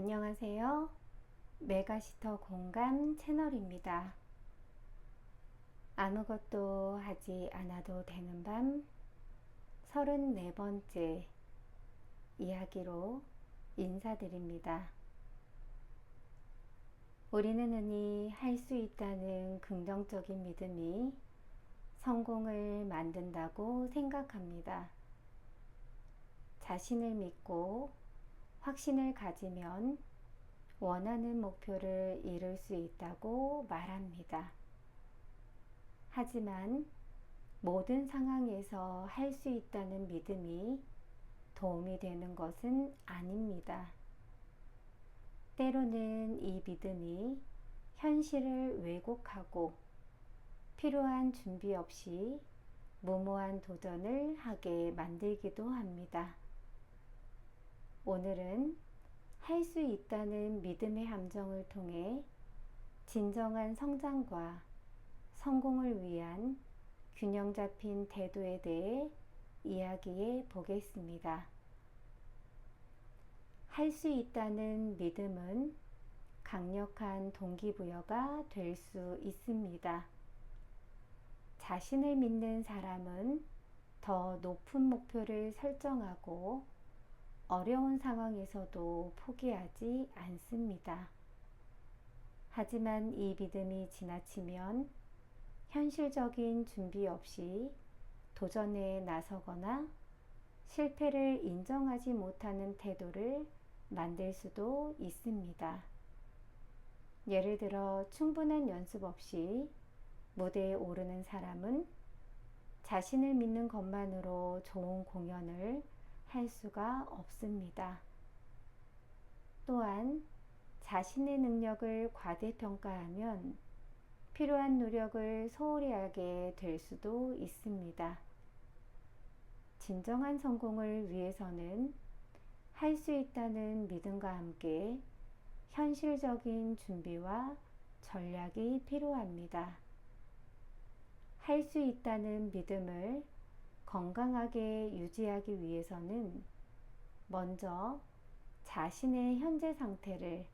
안녕하세요. 메가시터 공감 채널입니다. 아무것도 하지 않아도 되는 밤 34번째 이야기로 인사드립니다. 우리는 흔히 할 수 있다는 긍정적인 믿음이 성공을 만든다고 생각합니다. 자신을 믿고 확신을 가지면 원하는 목표를 이룰 수 있다고 말합니다. 하지만 모든 상황에서 할 수 있다는 믿음이 도움이 되는 것은 아닙니다. 때로는 이 믿음이 현실을 왜곡하고 필요한 준비 없이 무모한 도전을 하게 만들기도 합니다. 오늘은 할 수 있다는 믿음의 함정을 통해 진정한 성장과 성공을 위한 균형 잡힌 태도에 대해 이야기해 보겠습니다. 할 수 있다는 믿음은 강력한 동기부여가 될 수 있습니다. 자신을 믿는 사람은 더 높은 목표를 설정하고 어려운 상황에서도 포기하지 않습니다. 하지만 이 믿음이 지나치면 현실적인 준비 없이 도전에 나서거나 실패를 인정하지 못하는 태도를 만들 수도 있습니다. 예를 들어 충분한 연습 없이 무대에 오르는 사람은 자신을 믿는 것만으로 좋은 공연을 할 수가 없습니다. 또한 자신의 능력을 과대평가하면 필요한 노력을 소홀히 하게 될 수도 있습니다. 진정한 성공을 위해서는 할 수 있다는 믿음과 함께 현실적인 준비와 전략이 필요합니다. 할 수 있다는 믿음을 건강하게 유지하기 위해서는 먼저 자신의 현재 상태를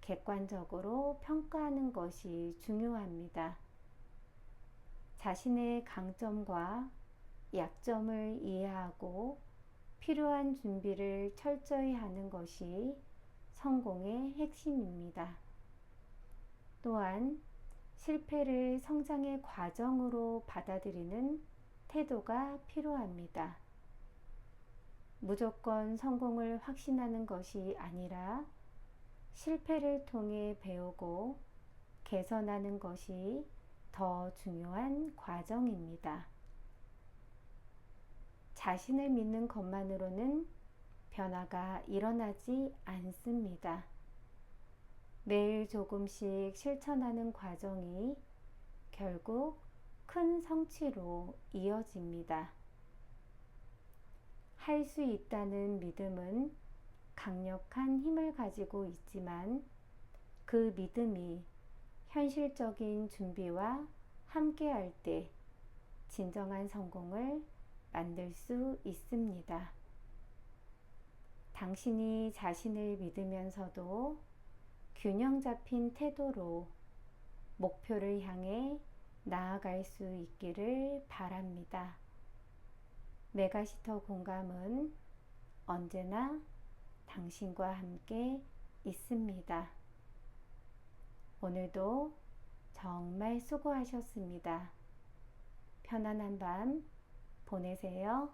객관적으로 평가하는 것이 중요합니다. 자신의 강점과 약점을 이해하고 필요한 준비를 철저히 하는 것이 성공의 핵심입니다. 또한 실패를 성장의 과정으로 받아들이는 태도가 필요합니다. 무조건 성공을 확신하는 것이 아니라 실패를 통해 배우고 개선하는 것이 더 중요한 과정입니다. 자신을 믿는 것만으로는 변화가 일어나지 않습니다. 매일 조금씩 실천하는 과정이 결국 큰 성취로 이어집니다. 할 수 있다는 믿음은 강력한 힘을 가지고 있지만 그 믿음이 현실적인 준비와 함께할 때 진정한 성공을 만들 수 있습니다. 당신이 자신을 믿으면서도 균형 잡힌 태도로 목표를 향해 나아갈 수 있기를 바랍니다. 메가시터 공감은 언제나 당신과 함께 있습니다. 오늘도 정말 수고하셨습니다. 편안한 밤 보내세요.